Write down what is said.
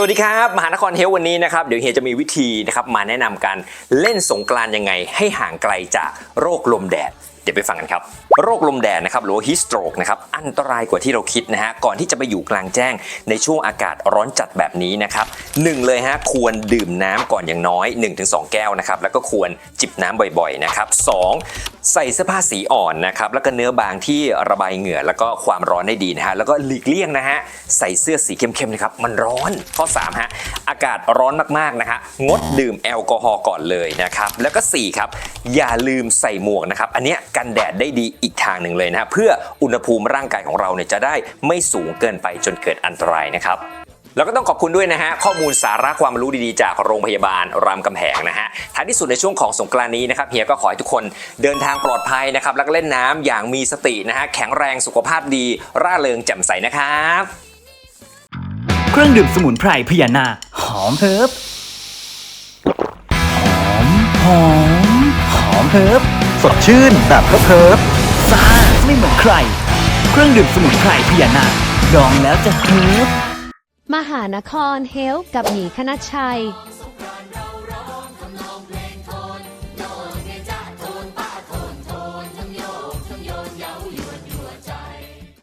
สวัสดีครับมหานครเฮลท์วันนี้นะครับเดี๋ยวเฮียจะมีวิธีนะครับมาแนะนำการเล่นสงกรานยังไง ให้ห่างไกลจากโรคลมแดดเดี๋ยวไปฟังกันครับ โรคลมแดดนะครับหรือว่าฮิสโตรกนะครับอันตรายกว่าที่เราคิดนะฮะก่อนที่จะไปอยู่กลางแจ้งในช่วงอากาศร้อนจัดแบบนี้นะครับหนึ่งเลยฮะควรดื่มน้ำก่อนอย่างน้อย 1-2 แก้วนะครับแล้วก็ควรจิบน้ำบ่อยๆนะครับสอง ใส่เสื้อผ้าสีอ่อนนะครับแล้วก็เนื้อบางที่ระบายเหงื่อแล้วก็ความร้อนได้ดีนะฮะแล้วก็หลีกเลี่ยงนะฮะใส่เสื้อสีเข้มๆนะครับมันร้อนข้อ3ฮะอากาศร้อนมากๆนะฮะงดดื่มแอลกอฮอล์ก่อนเลยนะครับแล้วก็4ครับอย่าลืมใส่หมวกนะครับอันนี้กันแดดได้ดีอีกทางหนึ่งเลยนะฮะเพื่ออุณหภูมิร่างกายของเราเนี่ยจะได้ไม่สูงเกินไปจนเกิดอันตรายนะครับ แล้วก็ต้องขอบคุณด้วยนะฮะข้อมูลสาระความรู้ดีๆ จากโรงพยาบาลรามคำแหงนะฮะท้ายที่สุดในช่วงของสงกรานนี้นะครับเฮียก็ขอให้ทุกคนเดินทางปลอดภัยนะครับแล้วก็เล่นน้ำอย่างมีสตินะฮะแข็งแรงสุขภาพดี ร่าเริงแจ่มใสนะครับเครื่องดื่มสมุนไพรพญานาหอมเฮิบหอมหอมหอมเฮิบสดชื่นแบบเฮิบเฮิบซ่าไม่เหมือนใคร เครื่องดื่มสมุนไพรพญานาคลองแล้วจะเฮิบ มหานครเฮลกับหมีคณะชัย